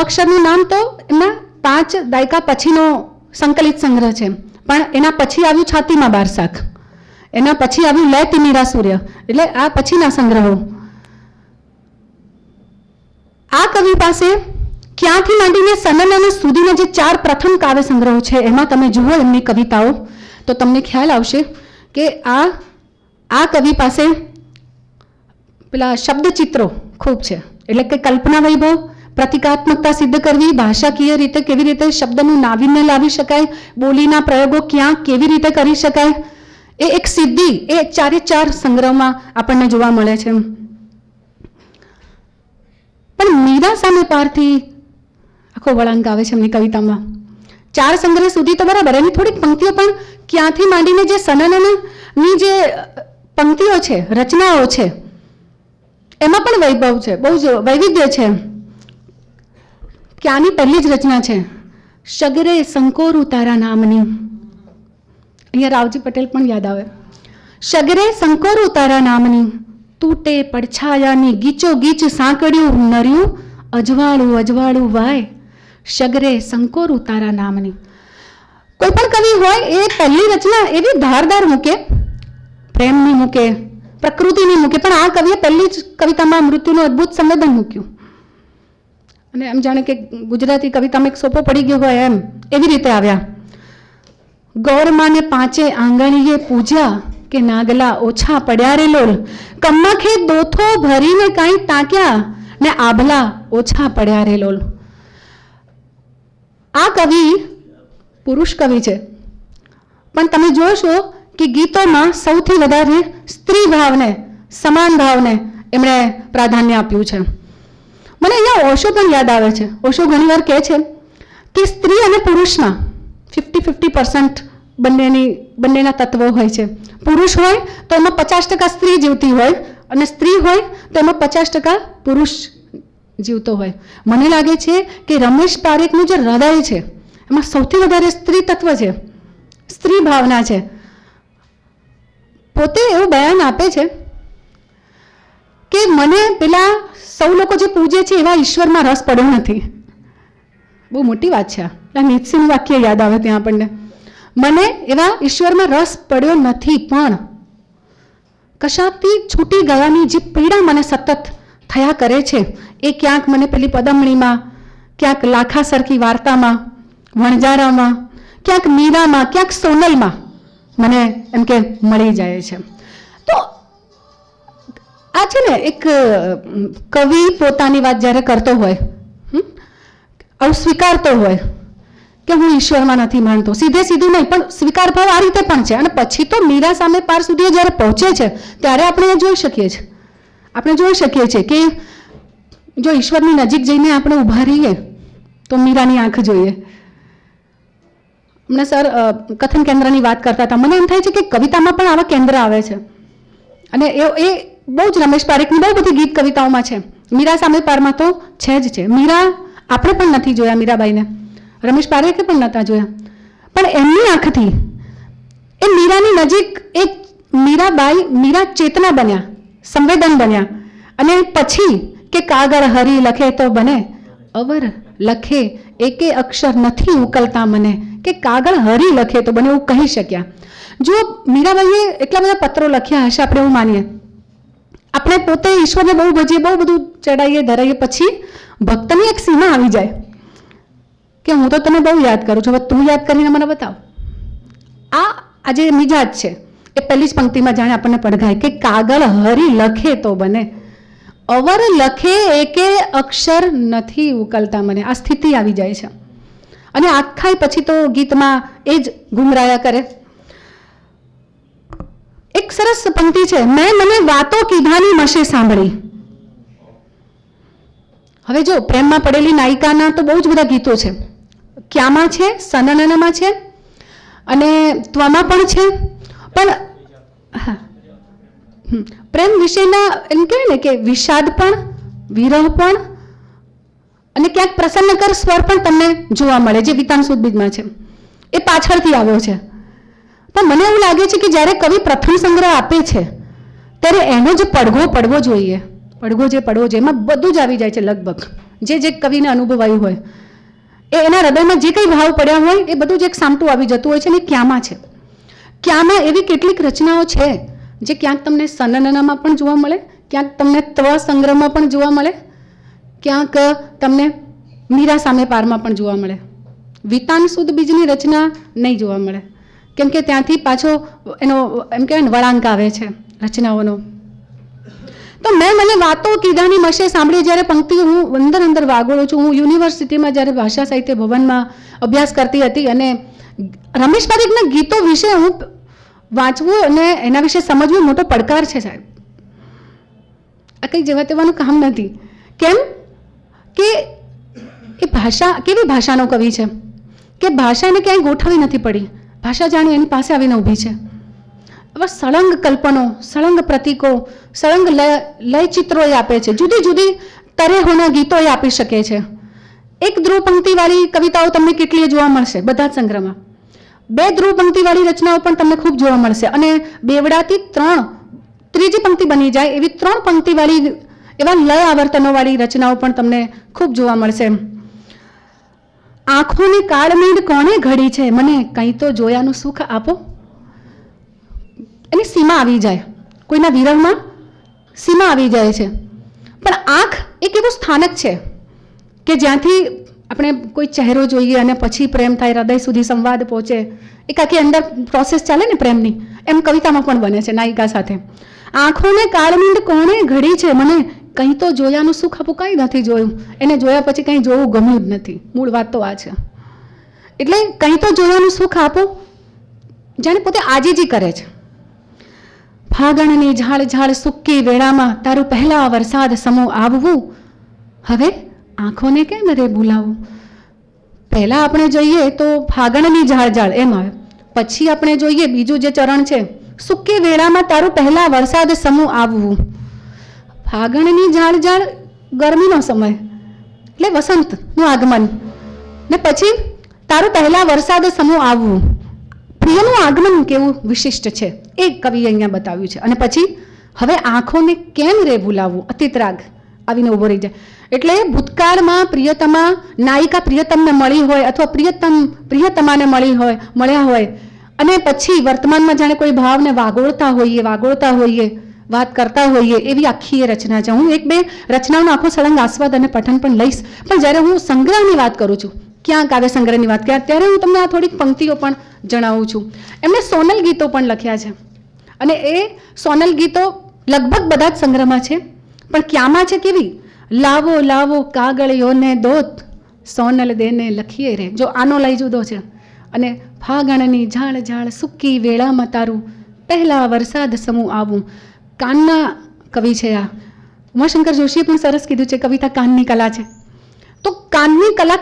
અક્ષરનું નામ તો એમના પાંચ દાયકા પછીનો સંકલિત સંગ્રહ છે. પણ એના પછી આવ્યું છાતીમાં બાર શાખ એના પછી આવ્યું લે તિમિરા સૂર્ય. એટલે આ પછીના સંગ્રહો. આ કવિ પાસે ક્યાંથી માંડીને સનન અને સુધીના જે ચાર પ્રથમ કાવ્ય સંગ્રહો છે, એમાં તમે જુઓ એમની કવિતાઓ, તો તમને ખ્યાલ આવશે કે આ આ કવિ પાસે પેલા શબ્દચિત્રો ખૂબ છે. એટલે કે કલ્પના વૈભવ પ્રતિકાત્મકતા સિદ્ધ કરવી, ભાષાકીય રીતે કેવી રીતે શબ્દનું નાવીન્ય લાવી શકાય, બોલીના પ્રયોગો ક્યાં કેવી રીતે કરી શકાય, એ એક સિદ્ધિ, એ ચારે ચાર સંગ્રહમાં આપણને જોવા મળે છે. પણ મીરા સામે પારથી આખો વળાંક આવે છે એમની કવિતામાં. ચાર સંગ્રહ સુધી તો બરાબર, એની થોડીક પંક્તિઓ પણ ક્યાંથી માંડીને જે સનનની જે પંક્તિઓ છે, રચનાઓ છે, એમાં પણ વૈભવ છે, બહુ જ વૈવિધ્ય છે. ક્યાંની પહેલી જ રચના છે? શગરે શંકોર તારા નામની. અહીંયા રાવજી પટેલ પણ યાદ આવે. શગરે સંકોરું તારા નામની. તૂટે પડછાયાની ગીચો ગીચ સાંકળ્યું નર્યું અજવાળું અજવાળું વાય. શગરે શંકોર તારા નામની. કોઈ પણ કવિ હોય એ પહેલી રચના એવી ધારદાર મૂકે, પ્રેમની મૂકે, પ્રકૃતિની મૂકે. પણ આ કવિએ પહેલી જ કવિતામાં મૃત્યુનું અદ્ભુત સંવેદન મૂક્યું. અને એમ જાણે કે ગુજરાતી કવિતામાં એક સોપો પડી ગયો હોય એમ, એવી રીતે આવ્યા. ગૌરમાને પાંચે આંગણીએ પૂજ્યા કે નાગલા ઓછા પડ્યા રે લોલ. કમ્મખે દોથો ભરીને કાંઈ તાંક્યા ને આભલા ઓછા પડ્યા રે લોલ. આ કવિ પુરુષ કવિ છે. પણ તમે જોશો કે ગીતોમાં સૌથી વધારે સ્ત્રી ભાવને, સમાન ભાવને એમણે પ્રાધાન્ય આપ્યું છે. મને અહીંયા ઓશો પણ યાદ આવે છે. ઓશો ઘણીવાર કહે છે કે સ્ત્રી અને પુરુષમાં ફિફ્ટી ફિફ્ટી પર્સન્ટ બંનેની, બંનેના તત્વો હોય છે. પુરુષ હોય તો એમાં પચાસ ટકા સ્ત્રી જીવતી હોય અને સ્ત્રી હોય તો એમાં પચાસ ટકા પુરુષ જીવતો હોય. મને લાગે છે કે રમેશ પારેખનું જે હૃદય છે, એમાં સૌથી વધારે સ્ત્રી તત્વ છે, સ્ત્રી ભાવના છે. પોતે એવું બયાન આપે છે કે મને પેલા સૌ લોકો જે પૂજે છે એવા ઈશ્વરમાં રસ પડ્યો નથી. બહુ મોટી વાત છે આ. નીતસિંહ વાક્ય યાદ આવે ત્યાં આપણને. મને એવા ઈશ્વરમાં રસ પડ્યો નથી, પણ કશાકથી છૂટી ગયાની જે પીડા મને સતત થયા કરે છે, એ ક્યાંક મને પેલી પદમણીમાં, ક્યાંક લાખા સરખી વાર્તામાં વણજારામાં ક્યાંક મીરામાં, ક્યાંક સોનલમાં મને એમ કે મળી જાય છે. આ છે ને એક કવિ પોતાની વાત જ્યારે કરતો હોય આવું સ્વીકારતો હોય કે હું ઈશ્વરમાં નથી માનતો. સીધે સીધું નહીં, પણ સ્વીકાર ભાવ આ રીતે પણ છે. અને પછી તો મીરા સામે પાર સુધી જ્યારે પહોંચે છે, ત્યારે આપણે એ જોઈ શકીએ છીએ આપણે જોઈ શકીએ છીએ કે જો ઈશ્વરની નજીક જઈને આપણે ઊભા રહીએ, તો મીરાની આંખ જોઈએ. હમણાં સર કથન કેન્દ્રની વાત કરતા હતા. મને એમ થાય છે કે કવિતામાં પણ આવા કેન્દ્ર આવે છે. અને એ એ બહુ જ રમેશ પારેખની બહુ બધી ગીત કવિતાઓમાં છે. મીરા સામે પારમાં તો છે જ છે. મીરા આપણે પણ નથી જોયા મીરાબાઈને. રમેશ પારેખે પણ નહોતા જોયા. પણ એમની આંખથી એ મીરાની નજીક એ મીરાબાઈ મીરા ચેતના બન્યા, સંવેદન બન્યા. અને પછી કે કાગળ હરી લખે તો બને. અવર લખે, એકે અક્ષર નથી ઉકલતા મને. કે કાગળ હરી લખે તો બને એવું કહી શક્યા. જો મીરાબાઈએ એટલા બધા પત્રો લખ્યા હશે, આપણે એવું માનીએ. આપણે પોતે ઈશ્વરને બહુ ભજીએ, બહુ બધું ચડાવીએ ધરાઈએ, પછી ભક્તની એક સીમા આવી જાય કે હું તો તને બહુ યાદ કરું છું. હવે તું યાદ કરીને મને બતાવ. આ આજે મિજાજ છે. એ પહેલી જ પંક્તિમાં જાણે આપણને પડઘાય કે કાગળ હરી લખે તો બને. અવર લખે એકે અક્ષર નથી ઉકલતા મને. આ સ્થિતિ આવી જાય છે. અને આખાય પછી તો ગીતમાં એ જ ગુમરાયા કરે. સરસ પંક્તિ છે. મેં મને વાતો કીધાની મશે સાંભળી. હવે જો પ્રેમમાં પડેલી નાયિકાના તો બહુ જ બધા ગીતો છે. ક્યામાં છે? સનનનમાં છે. અને ત્વમાં પણ છે. પણ હા. પ્રેમ વિશેના એમ કહેવાય ને કે વિષાદ પણ, વિરહ પણ અને ક્યાંક પ્રસન્નકર સ્વર પણ તમને જોવા મળે, જે વિતાન સુદબીજમાં છે. એ પાછળથી આવ્યો છે. પણ મને એવું લાગે છે કે જ્યારે કવિ પ્રથમ સંગ્રહ આપે છે, ત્યારે એનો જે પડઘો પડવો જોઈએ. પડઘો જે પડવો જોઈએ, એમાં બધું જ આવી જાય છે લગભગ. જે જે કવિને અનુભવાયું હોય, એ એના હૃદયમાં જે કંઈ ભાવ પડ્યા હોય, એ બધું જ એક સામટું આવી જતું હોય છે ને ક્યાંમાં છે? ક્યાંમાં એવી કેટલીક રચનાઓ છે, જે ક્યાંક તમને સનનનામાં પણ જોવા મળે, ક્યાંક તમને ત્વ સંગ્રહમાં પણ જોવા મળે, ક્યાંક તમને મીરા સામે પારમાં પણ જોવા મળે. વિતાન સુદ બીજની રચના નહીં જોવા મળે. કેમ કે ત્યાંથી પાછો એનો, એમ કહેવાય ને, વળાંક આવે છે રચનાઓનો. તો મેં મને વાતો કીધાની મશે સાંભળી જ્યારે પંક્તિ હું અંદર અંદર વાગોળું છું. હું યુનિવર્સિટીમાં જ્યારે ભાષા સાહિત્ય ભવનમાં અભ્યાસ કરતી હતી અને રમેશ પારેખના ગીતો વિશે હું વાંચવું અને એના વિશે સમજવું મોટો પડકાર છે સાહેબ. આ કંઈ જવા તેવાનું કામ નથી. કેમ? કે એ ભાષા, કેવી ભાષાનો કવિ છે? કે ભાષાને ક્યાંય ગોઠવી નથી પડી? ભાષા જાણી એની પાસે આવીને ઊભી છે. હવે સળંગ કલ્પનો, સળંગ પ્રતીકો, સળંગ લય લય ચિત્રો એ આપે છે. જુદી જુદી તરેહોના ગીતો એ આપી શકે છે. એક ધ્રુવ પંક્તિવાળી કવિતાઓ તમને કેટલી જોવા મળશે બધા જ સંગ્રહમાં. બે ધ્રુવ પંક્તિવાળી રચનાઓ પણ તમને ખૂબ જોવા મળશે અને બેવડાથી ત્રણ ત્રીજી પંક્તિ બની જાય એવી ત્રણ પંક્તિવાળી એવા લય આવર્તનોવાળી રચનાઓ પણ તમને ખૂબ જોવા મળશે. આંખોની કાળમીડ કોણે ઘડી છે? મને કંઈ તો જોયાનું સુખ આપો. એની સીમા આવી જાય. કોઈના વિરહમાં સીમા આવી જાય છે. પણ આંખ એક એવું સ્થાનક છે કે જ્યાંથી આપણે કોઈ ચહેરો જોઈએ અને પછી પ્રેમ થાય, હૃદય સુધી સંવાદ પહોંચે. એક આખી અંદર પ્રોસેસ ચાલે ને પ્રેમની? એમ કવિતામાં પણ બને છે નાયિકા સાથે. આંખોને કાળમીંડ કોણે ઘડી છે? મને કંઈ તો જોયાનું સુખ આપું, કંઈ નથી જોયું. એને જોયા પછી કંઈ જોવું ગમ્યું જ નથી. મૂળ વાત તો આ છે. એટલે કંઈ તો જોયાનું સુખ આપો, જાણે પોતે આજીજી કરે છે. ફાગણની ઝાડ ઝાડ સુકી વેળામાં તારું પહેલા વરસાદ સમો આવવું. હવે આંખોને કેમ રે ભૂલાવું? પહેલા આપણે જોઈએ તો ફાગણની ઝાડ ઝાડ એમ આવે. પછી આપણે જોઈએ બીજું જે ચરણ છે, સુકી વેળામાં તારું પહેલા વરસાદ સમૂહ આવવું. ફાગણની ઝાડ ઝાડ ગરમીનો સમય. એટલે વસંતનું આગમન. ને પછી તારું પહેલાં વરસાદ સમૂહ આવવું. પ્રિયનું આગમન કેવું વિશિષ્ટ છે? એ કવિએ અહીંયા બતાવ્યું છે. અને પછી હવે આંખોને કેમ રે ભૂલાવવું? અતિતરાગ આવીને ઊભો રહી જાય. એટલે ભૂતકાળમાં પ્રિયતમા નાયિકા પ્રિયતમને મળી હોય અથવા પ્રિયતમ પ્રિયતમાને મળી હોય, મળ્યા હોય. અને પછી વર્તમાનમાં જાણે કોઈ ભાવને વાગોળતા હોઈએ વાગોળતા હોઈએ. વાત કરતા હોઈએ એવી આખી એ રચના છે. હું એક બે રચનાઓનો આખો સળંગ આસ્વાદ અને પઠન પણ લઈશ. પણ જ્યારે હું સંગ્રહની વાત કરું છું ક્યાં કાવ્ય સંગ્રહની વાત ક્યાં ત્યારે હું તમને આ થોડીક પંક્તિઓ પણ જણાવું છું. એમણે સોનલ ગીતો પણ લખ્યા છે. અને એ સોનલ ગીતો લગભગ બધા જ સંગ્રહમાં છે. પણ ક્યાંમાં છે કેવી? લાવો લાવો કાગળિયોને દોત, સોનલ દેને લખીએ રે. જો આનો લઈ જુદો છે. અને ફાગણની ઝાડ ઝાડ સૂકી વેળામાં તારું, પહેલા વરસાદ સમૂહ આવું. કાનના કવિ છે આ. ઉમાશંકર જોશીએ પણ સરસ કીધું છે, કવિતા કાનની કલા છે. તો કાનની કલા